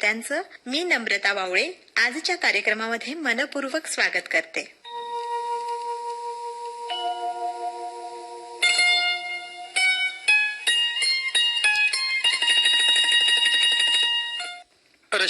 त्यांचं मी नम्रता वावळे आजच्या कार्यक्रमामध्ये मनपूर्वक स्वागत करते.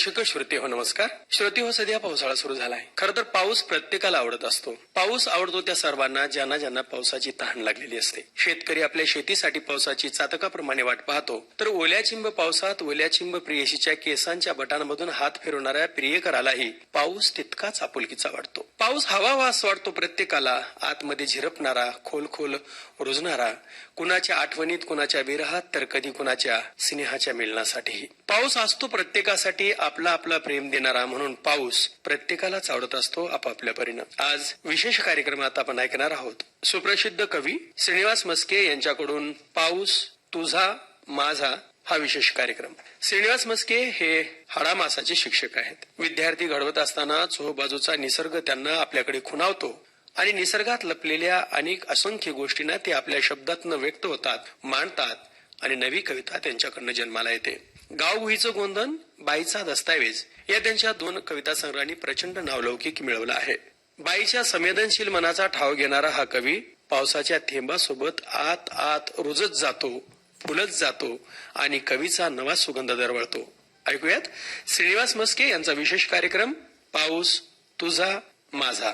रसिक श्रुती हो नमस्कार. श्रुती हो सध्या पावसाळा सुरू झालाय. खर तर पाऊस प्रत्येकाला आवडत असतो. पाऊस आवडतो त्या सर्वांना ज्यांना ज्यांना पावसाची तहान लागलेली असते. शेतकरी आपल्या शेतीसाठी पावसाची चातकाप्रमाणे वाट पाहतो. तर ओल्या चिंब पावसात ओल्या चिंब प्रियशीच्या केसांच्या बटांमधून हात फिरवणाऱ्या प्रियकरालाही पाऊस तितकाच आपुलकीचा वाटतो. पाऊस हवा वास वाटतो प्रत्येकाला. आतमध्ये झिरपणारा खोल खोल रुजणारा कुणाच्या आठवणीत कुणाच्या विरहात तर कधी कुणाच्या स्नेहाच्या मिलनासाठीही. पाऊस असतो प्रत्येकासाठी आपला आपला प्रेम देणारा म्हणून पाऊस प्रत्येकालाच आवडत असतो आपापल्या परीनं. आज विशेष कार्यक्रमात आपण ऐकणार आहोत. सुप्रसिद्ध कवी श्रीनिवास मस्के यांच्याकडून पाऊस तुझा माझा हा विशेष कार्यक्रम. श्रीनिवास मस्के हे हाडामासाचे शिक्षक आहेत. विद्यार्थी घडवत असताना चोहबाजूचा निसर्ग त्यांना आपल्याकडे खुणावतो आणि निसर्गात लपलेल्या अनेक असंख्य गोष्टींना ते आपल्या शब्दातनं व्यक्त होतात मांडतात आणि नवी कविता त्यांच्याकडनं जन्माला येते. गावभुईचं गोंधन बाईचा दस्तावेज या त्यांच्या दोन कविता संग्रहांनी प्रचंड नावलौकिक मिळवला आहे. बाईच्या संवेदनशील मनाचा ठाव घेणारा हा कवी पावसाच्या थेंबासोबत आत आत रुजत जातो फुलत जातो आणि कवीचा नवा सुगंध दरवळतो. ऐकूयात? श्रीनिवास मस्के यांचा विशेष कार्यक्रम पाऊस तुझा माझा.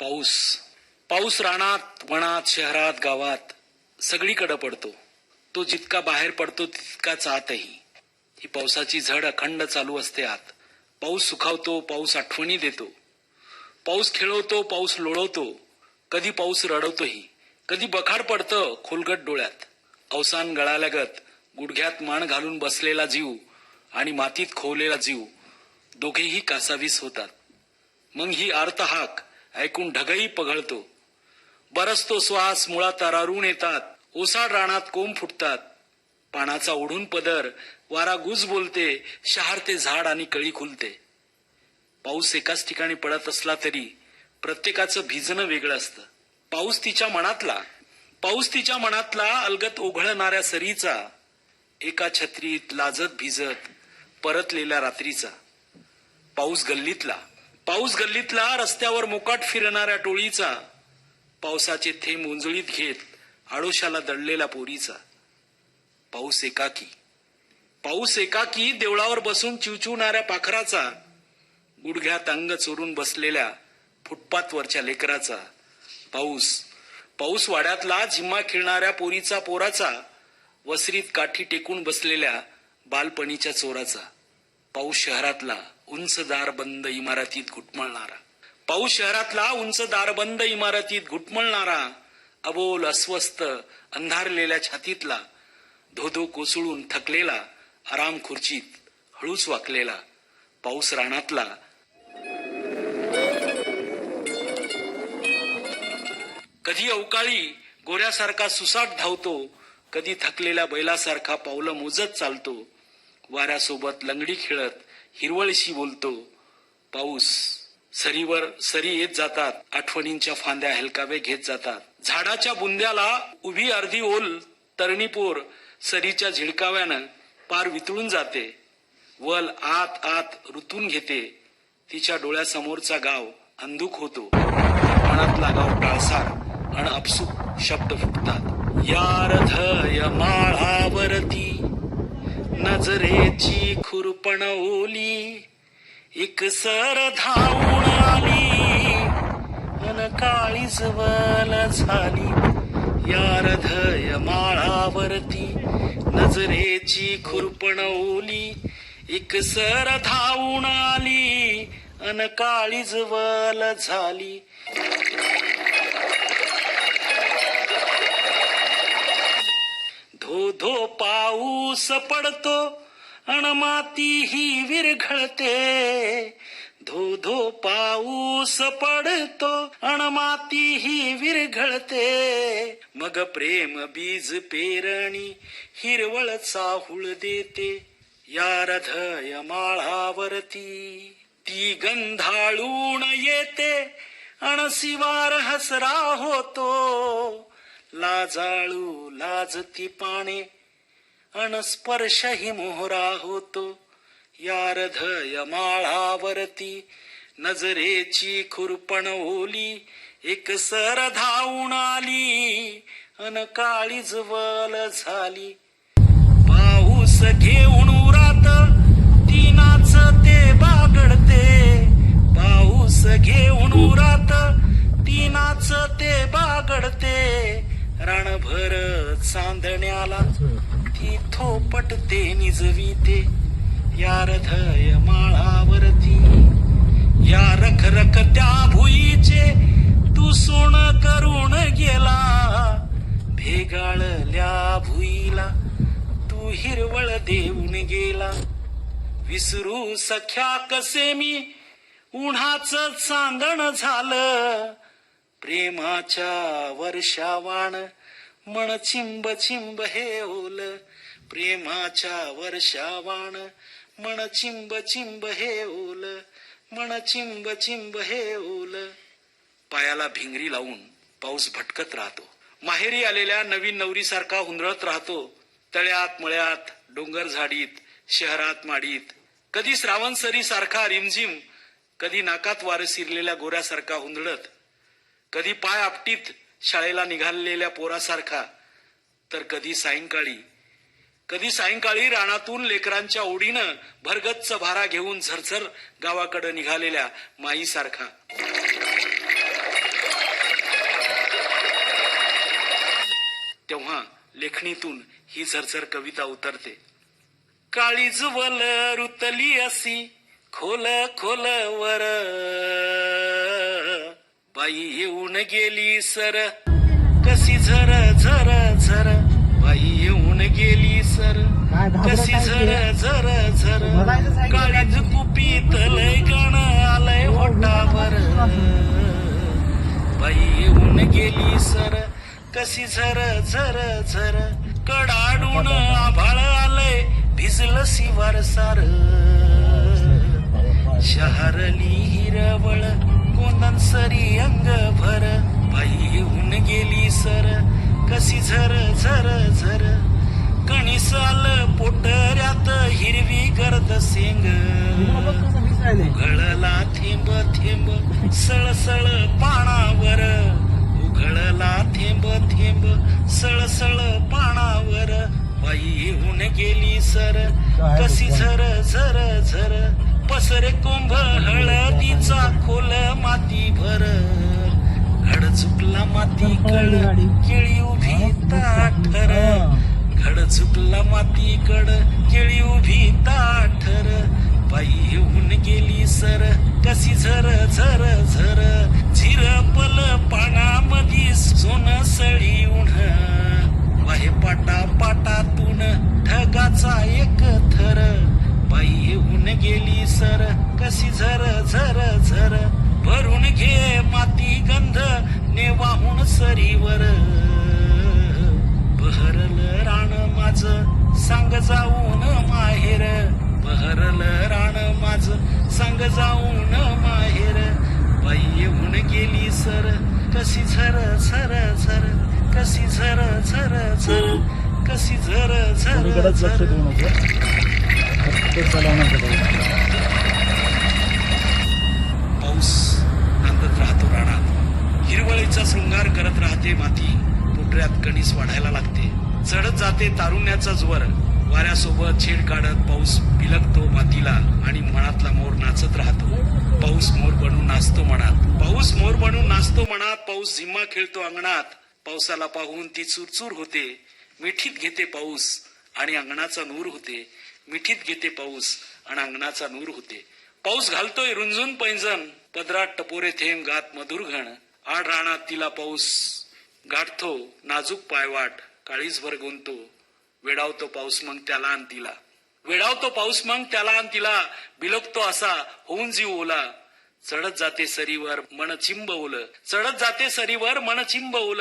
पाऊस. पाऊस रानात वनात शहरात गावात सगळीकडे पडतो. तो जितका बाहेर पडतो तितकाच आतही ही पावसाची झड अखंड चालू असते आत. पाऊस सुखावतो पाऊस आठवणी देतो. पाऊस खेळवतो पाऊस लोळवतो. कधी पाऊस रडवतोही. कधी बखाड पडतं खोलगट डोळ्यात. अवसान गळाल्यागत गुडघ्यात मान घालून बसलेला जीव आणि मातीत खोवलेला जीव दोघेही कासावीस होतात. मग ही आर्तहाक ऐकून ढगही पघळतो बरसतो श्वास मुळात तरारून येतात. ओसाड रानात कोंब फुटतात. पानाचा ओढून पदर वारा गुज बोलते शहारते झाड आणि कळी खुलते. पाऊस एकाच ठिकाणी पडत असला तरी प्रत्येकाचं भिजणं वेगळं असतं. पाऊस तिच्या मनातला. पाऊस तिच्या मनातला अलगत ओघळणाऱ्या सरीचा. एका छत्रीत लाजत भिजत परतलेल्या रात्रीचा. पाऊस गल्लीतला. पाऊस गल्लीतला रस्त्यावर मोकाट फिरणाऱ्या टोळीचा. पावसाचे थेंब उंजळीत घेत आडोशाला दडलेला पोरीचा. पाऊस एकाकी. पाऊस एकाकी देवळावर बसून चिवचिवणाऱ्या पाखराचा गुडघ्यात अंग चोरून बसलेल्या फुटपाथवरच्या लेकराचा. पाऊस पाऊस वाड्यातला झिम्मा खेळणाऱ्या पोरीचा पोराचा वसरीत काठी टेकून बसलेल्या बालपणीच्या चोराचा. पाऊस शहरातला उंचदार बंद इमारतीत घुटमळणारा. पाऊस शहरातला उंच दारबंद इमारतीत घुटमळणारा अबोल अस्वस्थ अंधारलेल्या छातीतला धोधो कोसळून थकलेला आराम खुर्चीत हळूच वाकलेला पाऊस रानातला. कधी अवकाळी गोऱ्यासारखा सुसाट धावतो कधी थकलेल्या बैलासारखा पावलं मोजत चालतो वाऱ्यासोबत लंगडी खेळत हिरवळशी बोलतो पाऊस सरीवर सरी येत जातात आठवणींच्या फांद्या हलकावे घेत जातात. झाडाच्या बुंद्याला उभी अर्धी ओल तरणीपोर सरीच्या झिडकाव्यानं पार वितळून जाते. वल आत आत ऋतून घेते. तिच्या डोळ्यासमोरचा गाव अंधुक होतो. मनातला गाव टाळसार अन अपसुक शब्द फुटतात. यारधय माळावरती नजरेची खुरपण ओली. एक सर धावून आली. अन काळी जवल झाली. यारधय माळावरती नजरेची खुरपणवली एक सर धावून आली. अन काळी जवल झाली. धो धो पाऊस पडतो. अणमाती ही विरघळते. धो धो पाऊस पडतो अणमाती ही विरघळते. मग प्रेम बीज पेरणी हिरवळ चाहुळ देते या हृदय माळावरती. ती गंधाळून येते अण शिवार हसरा होतो. लाजाळू लाजती पाने अनस्पर्श ही मोहरा होतो यारधय माळावरती नजरेची खुरपण ओली एक सर धावून आली अन काळी जवल झाली. पाऊस घेऊन उरात तीनाच ते बागडते. पाऊस घेऊन उरात तीनाच ते बागडते. रणभर चांदण्याला ती थोपटते निजविते. यारधय माळावरती या रखरख त्या भुईचे तू सोन करून गेला. भेगाळल्या भुईला तू हिरवळ देऊन गेला. विसरू सख्या कसे मी उन्हाच सांगण झालं. प्रेमाच्या वर्षावाण मन चिंब चिंब हे ओल प्रेमाच्या वर्षावाण. मन चिंब चिंब हे ओल मन चिंब चिंब हे ओल. पायाला भिंगरी लावून पाऊस भटकत राहतो. माहेरी आलेल्या नवीन नवरीसारखा हुंदळत राहतो. तळ्यात मळ्यात डोंगर झाडीत शहरात माडीत. कधी श्रावणसरी सारखा रिमझिम कधी नाकात वारं शिरलेल्या गोऱ्यासारखा हुंदळत. कधी पाय आपटीत शाळेला निघालेल्या पोरासारखा. तर कधी सायंकाळी कधी सायंकाळी रानातून लेकरांच्या ओढीनं भरगच्च भारा घेऊन झरझर गावाकडे निघालेल्या माईसारखा. तेव्हा लेखणीतून ही झरझर कविता उतरते. काळीज वल रुतली असी खोल खोल वर. बाई येऊन गेली सर. कशी झर झर झर. बाई येऊन गेली सर. कशी झर झर झर. काळीज कुपीत लय गण आलंय होटावर बाई येऊन गेली सर. कशी झर झर झर. कडाडून आभाळ आलंय भिजलं शिवार सार. शहरली हिरवळ. कोंदनसरी अंग भर. बाई येऊन गेली सर. कशी झर झर झर. कणीस आलं पोटऱ्यात हिरवी गर्द सेंग उघळला थेंब थेंब सळसळ पाणावर उघळला थेंब थेंब सळसळ पाणावर बाई येऊन गेली सर. कशी झर झर झर. पसरे कोंभ हळदीचा खोल माती भर घड चुकला माती कड केळी उभी ताठर घड चुकला माती कड केळी उभी ताठर बाई येऊन गेली सर कशी झर झर झर. झिरपल पानामधी सोन सळी उन्ह. बाहे पाटा पाटातून ढगाचा एक थर. बाई येऊन गेली सर. कशी झर झर झर. भरून घे माती गंध ने वाहून सरीवर. बहरल रान माझ सांग जाऊन माहेर. बहरल रान माझ सांग जाऊन माहेर. बाई येऊन गेली सर. कशी झर झर झर. कशी झर झर झर. कशी झर झर झर. पाऊस नांदत राहतो रानात. हिरवळीचा शृंगार करत राहते माती. पोटऱ्यात कणीस वाढायला लागते. चढत जाते तारुण्याचा ज्वर. वाऱ्यासोबत छेड काढत पाऊस बिलगतो मातीला आणि मनातला मोर नाचत राहतो. पाऊस मोर बनून नाचतो मनात. पाऊस मोर बनून नाचतो मनात. पाऊस झिम्मा खेळतो अंगणात. पावसाला पाहून ती चुरचूर होते. मिठीत घेते पाऊस आणि अंगणाचा नूर होते. मिठीत घेते पाऊस आणि अंगणाचा नूर होते. पाऊस घालतोय रुंजून पैंजण पदरात टपोरे थेंब गात मधुर घण. आड राणात तिला पाऊस गाठतो नाजूक पायवाट काळीसभर गुंतो वेडावतो पाऊस मग त्याला आणि तिला. वेडावतो पाऊस मग त्याला आणि तिला. बिलकतो असा होऊन जीव ओला. चढत जाते सरीवर मन चिंब ओल. चढत जाते सरीवर मन चिंब ओल.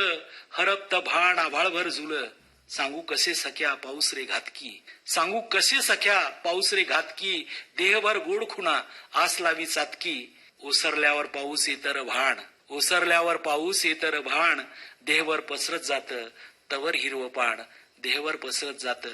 हरपत भाण आभाळभर झुलं. सांगू कसे सख्या पाऊस रे घातकी सांगू कसे सख्या पाऊस रे घातकी देहभर गोड खुणा आस लावी चातकी ओसरल्यावर पाऊस येतर भाण ओसरल्यावर पाऊस येतर भाण. देहवर पसरत जात तवर हिरव पाण. देहवर पसरत जात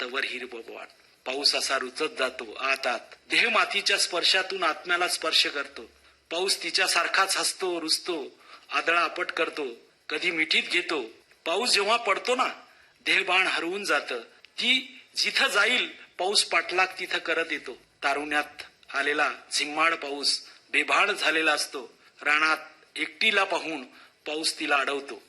तवर हिरव पाण. पाऊस असा रुचत जातो आत आत. देह मातीच्या स्पर्शातून आत्म्याला स्पर्श करतो. पाऊस तिच्यासारखाच हसतो रुचतो आदळा आपट करतो. कधी मिठीत घेतो. पाऊस जेव्हा पडतो ना देहबाण हरवून जातं. ती जिथं जाईल पाऊस पाठलाग तिथं करत येतो. तारुण्यात आलेला झिम्माड पाऊस बेभाड झालेला असतो. रानात एकटीला पाहून पाऊस तिला अडवतो.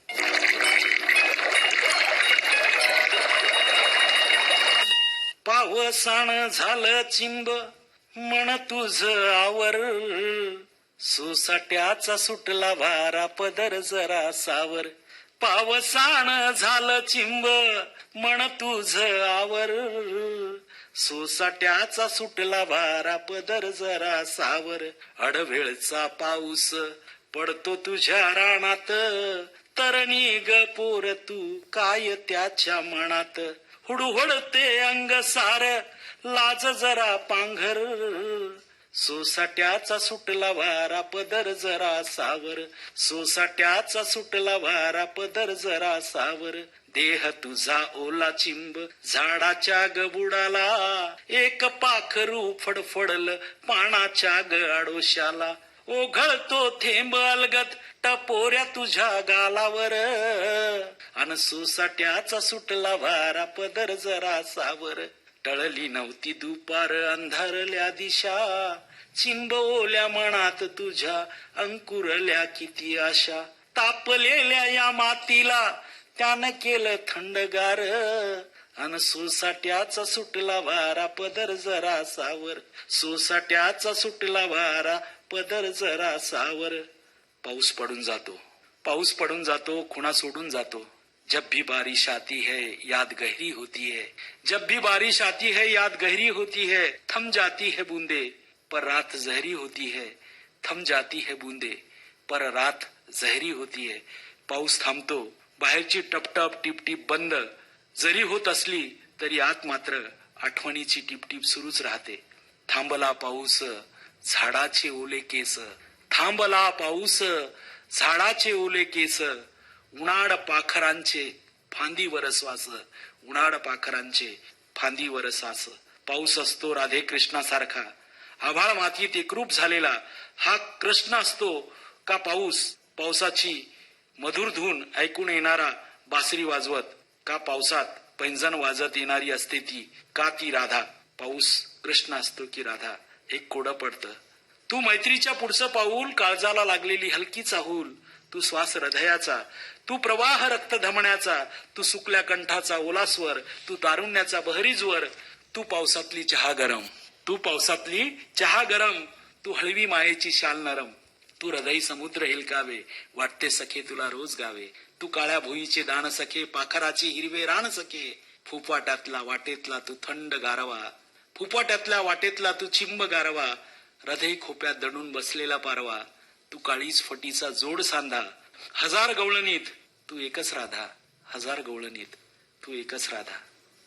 पावसाण झालं चिंब म्हण तुझ आवर. सोसाट्याचा सुटला भारा पदर जरा सावर. पावसान झालं चिंब म्हण तुझ आवर. सोसाट्याचा सुटला भारा पदर जरा सावर. अडवेळचा पाऊस पडतो तुझ्या रानात. तरणी ग पोर तू काय त्याच्या मनात. हुडहुडते अंग सार लाज जरा पांघर. सोसाट्याचा सुटला वारा पदर जरा सावर. सोसाट्याचा सुटला वारा पदर जरा सावर. देह तुझा ओला चिंब झाडाच्या गबुडाला. एक पाखरू फडफडल पानाच्या ग ओघळतो थेंब अलगत टपोऱ्या तुझ्या गालावर. अन सोसाट्याचा सुटला वारा पदर जरा सावर. टळली नव्हती दुपार अंधारल्या दिशा. चिंबवल्या मनात तुझ्या अंकुरल्या किती आशा. तापलेल्या या मातीला त्यानं केलं थंडगार. अन सोसाट्याचा सुटला वारा पदर जरा सावर. सोसाट्याचा सुटला वारा पदर जरा सावर. पाऊस पडून जातो. पाऊस पडून जातो खुणा सोडून जातो. जब भी बारिश आती है याद गहरी होती है। जब भी बारिश आती है याद गहरी होती है। थम जाती है बूंदे पर रात जहरी होती है। थम जाती है बूंदे पर रात जहरी होती है। पाऊस थांबतो बाहेरची टपटप टिपटिप बंद। जरी होत असली तरी आत मात्र आठवणीची टिपटिप सुरूच राहते। थांबला पाऊस झाडाचे ओले केस। थांबला पाऊस झाडाचे ओले केस। उन्हाड पाखरांचे फांदीवर श्वास उन्हाड पाखरांचे फांदीवर सास पाऊस असतो राधे कृष्णासारखा आभाळ मातीत एकरूप झालेला हा कृष्ण असतो का पाऊस? पावसाची मधुर धून ऐकून येणारा बासरी वाजवत का पावसात पैंजण वाजत येणारी असते ती का ती राधा? पाऊस कृष्ण असतो की राधा? एक कोडं पडतं. तू मैत्रीच्या पुढचं पाऊल काळजाला लागलेली हलकी चाहूल तू श्वास हृदयाचा तू प्रवाह रक्त धमण्याचा तू सुकल्या कंठाचा ओलास्वर तू तारुण्याचा बहरीजवर तू पावसातली चहा गरम तू पावसातली चहा गरम तू हळवी मायेची शाल नरम तू हृदय समुद्र हिलकावे वाटते सखे तुला रोज गावे तू काळ्या भुईचे दान सखे पाखराचे हिरवे रान सखे फुफाट्यातला वाटेतला तू थंड गारवा फुफाट्यातल्या वाटेतला तू चिंब गारवा हृदय खोप्यात दडून बसलेला पारवा तू काळीच फटीचा जोड सांधा. हजार गवळणीत तू एकच राधा. हजार गवळणीत तू एकच राधा.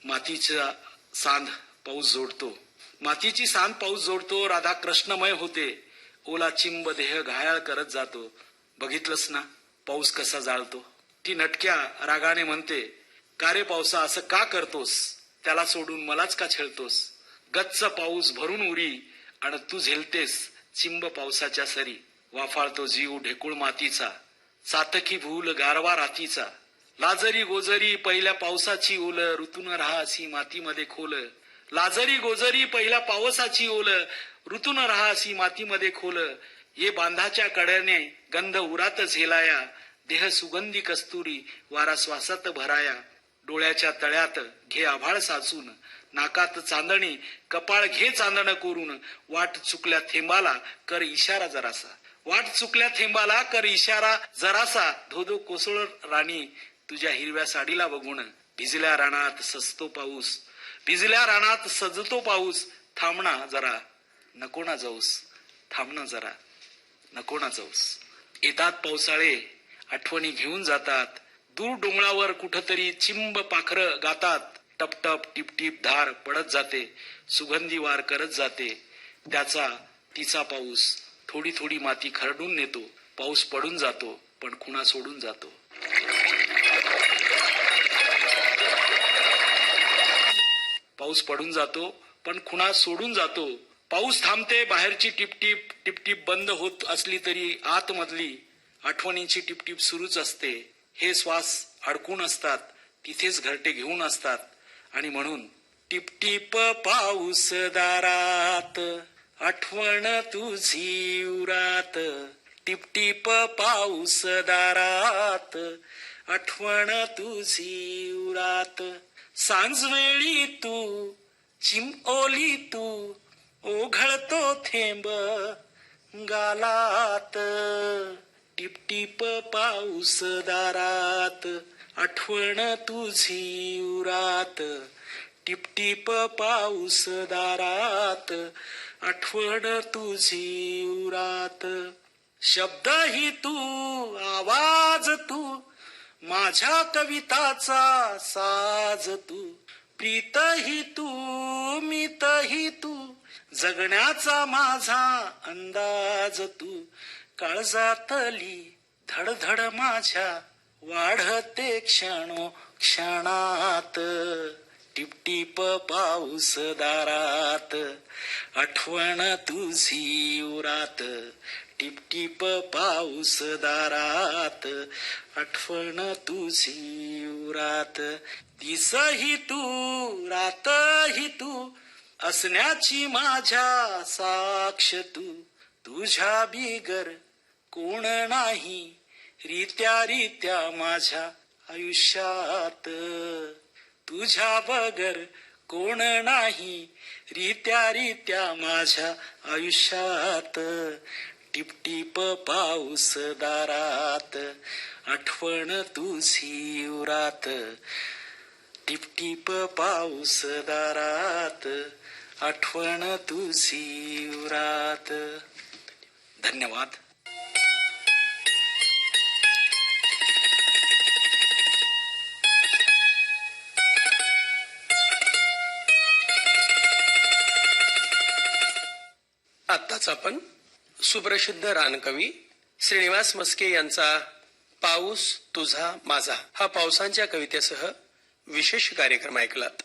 मातीचा सांध पाऊस जोडतो. मातीची सांध पाऊस जोडतो राधा कृष्णमय होते. ओला चिंब देह घायाळ करत जातो. बघितलंस ना पाऊस कसा जाळतो? ती नटक्या रागाने म्हणते का रे पावसा असं का करतोस? त्याला सोडून मलाच का छेळतोस? गच्च पाऊस भरून उरी आणि तू झेलतेस चिंब पावसाच्या सरी. वाफाळतो जीव ढेकूळ मातीचा चातकी भूल गारवा रातीचा. लाजरी गोजरी पहिल्या पावसाची ओल ऋतून राहा अशी मातीमध्ये खोल. लाजरी गोजरी पहिल्या पावसाची ओल ऋतून राहा अशी मातीमध्ये खोल. ये बांधाच्या कड्याने गंध उरात झेलाया देह सुगंधी कस्तुरी वारा श्वासात भराया. डोळ्याच्या तळ्यात घे आभाळ साचून नाकात चांदणी कपाळ घे चांदण करून वाट चुकल्या थेंबाला कर इशारा जरासा. वाट चुकल्या थेंबाला कर इशारा जरासा. धोधो कोसळ राणी तुझ्या हिरव्या साडीला बघून. भिजल्या रानात सजतो पाऊस. भिजल्या रानात सजतो पाऊस. थांबणा जरा. नको ना जाऊस. थांबणं जरा. नको ना जाऊस. येतात पावसाळे. आठवणी घेऊन जातात. दूर डोंगरावर कुठतरी चिंब पाखर गातात. टपटप टिपटिप धार पडत जाते. सुगंधी वार करत जाते. त्याचा तिचा पाऊस. थोडी थोडी माती खरडून नेतो पाऊस पडून जातो पण खुणा सोडून जातो. पाऊस पडून जातो पण खुणा सोडून जातो. पाऊस थांबते बाहेरची टिपटिप टिपटिप बंद होत असली तरी आतमधली आठवणींची टिपटिप सुरूच असते. हे श्वास अडकून असतात तिथेच घरटे घेऊन असतात. आणि म्हणून टिपटिप पाऊस दारात. आठवण तुझी उरात टिपटिप पाऊस दारात. आठवण तुझी उरात सांजवेळी तू चिमओली तू ओघळतो थेंब गालात. टिपटिप पाऊस दारात आठवण तुझी उरात. टिपटिप पाऊस दारात आठवण तुझी उरात. शब्द ही तू आवाज तू माझ्या कविताचा साज तू. प्रीत ही तू मित ही तू जगण्याचा माझा अंदाज तू. काळजातली धडधड माझ्या वाढते क्षणो क्षणात. टिपटिप पाऊस दारात आठवण तुझी उरात. टिपटिप पाऊस दारात आठवण तुझी उरात. दिसही तू रातही तू असण्याची माझ्या साक्ष तू. तुझ्या बिगर कोण नाही रित्या रित्या माझ्या आयुष्यात. तुझ्या बगर कोण नाही? रित्या रित्या माझ्या आयुष्यात. टिपटिप पाऊस दारात. आठवण तुझी उरात. टिपटिप पाऊस दारात. आठवण तुझी उरात. धन्यवाद. आपण सुप्रसिद्ध रानकवी श्रीनिवास मस्के यांचा पाऊस तुझा माझा हा पावसांच्या कवितेसह विशेष कार्यक्रम ऐकलात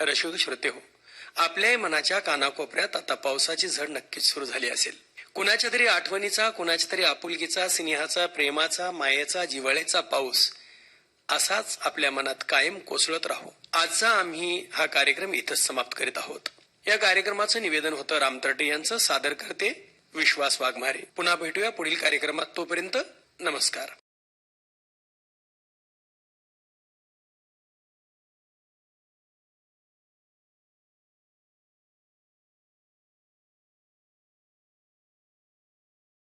रसिक श्रोते हो आपल्या मनाच्या कानाकोपऱ्यात आता पावसाची झड नक्कीच सुरू झाली असेल. कुणाच्या तरी आठवणीचा कुणाच्या तरी आपुलकीचा स्नेहाचा प्रेमाचा मायेचा जिव्हाळ्याचा पाऊस असाच आपल्या मनात कायम कोसळत राहू. आजचा आम्ही हा कार्यक्रम इथंच समाप्त करीत आहोत. या कार्यक्रमाचं निवेदन होतं रामतर्टे यांचं सादर करते विश्वास वाघमारे. पुन्हा भेटूया पुढील कार्यक्रमात तोपर्यंत नमस्कार.